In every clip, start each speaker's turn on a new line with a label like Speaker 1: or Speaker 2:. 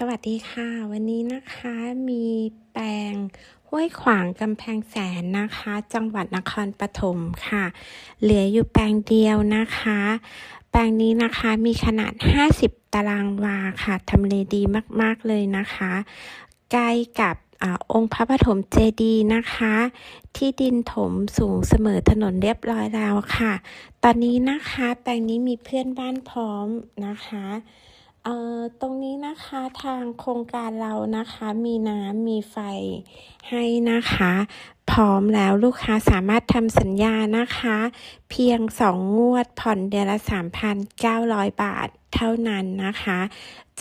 Speaker 1: สวัสดีค่ะ วันนี้นะคะมีแปลงห้วยขวางกำแพงแสนนะคะ จังหวัดนครปฐมค่ะ เหลืออยู่แปลงเดียวนะคะ แปลงนี้นะคะมีขนาด 50 ตารางวาค่ะทำเลดีมาก ๆ เลยนะคะ ใกล้กับอองค์พระปฐมเจดีย์นะคะ ที่ดินถมสูงเสมอถนนเรียบร้อยแล้วค่ะ ตอนนี้นะคะแปลงนี้มีเพื่อนบ้านพร้อมนะคะเอ่อตรง นะคะทางโครงการเรานะคะมีน้ำมีไฟให้นะคะ พร้อมแล้วลูกค้าสามารถทำสัญญานะคะ เพียง2งวดผ่อนเดือนละ 3,900 บาทเท่านั้นนะคะ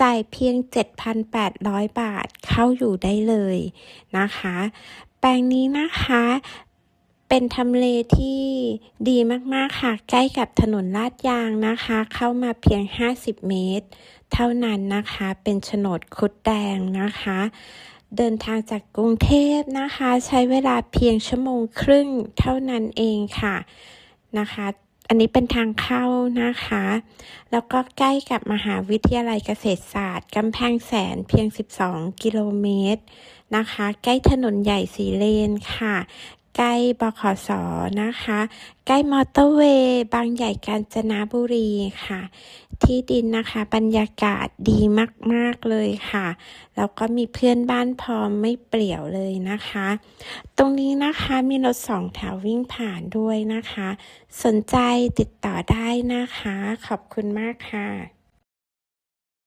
Speaker 1: จ่ายเพียง 7,800 บาทเข้าอยู่ได้เลยนะคะ แปลงนี้นะคะ เป็นทำเลที่ดีมากๆค่ะ ใกล้กับถนนลาดยางนะคะ เข้ามาเพียง 50 เมตร เท่านั้นนะคะ เป็นโฉนดคุดแดงนะคะ เดินทางจากกรุงเทพนะคะ ใช้เวลาเพียงชั่วโมงครึ่งเท่านั้นเองค่ะนะคะ อันนี้เป็นทางเข้านะคะ แล้วก็ใกล้กับมหาวิทยาลัยเกษตรศาสตร์กำแพงแสนเพียง 12 กิโลเมตรนะคะ ใกล้ถนนใหญ่สีเลนค่ะ ใกล้บขสนะคะ ใกล้มอเตอร์เวย์บางใหญ่กาญจนบุรีค่ะ ที่ดินนะคะบรรยากาศดีมาก ๆ เลยค่ะ แล้วก็มีเพื่อนบ้านพร้อมไม่เปลี่ยวเลยนะคะ ตรงนี้นะคะมีรถสองแถววิ่งผ่านด้วยนะคะ สนใจติดต่อได้นะคะ ขอบคุณมากค่ะ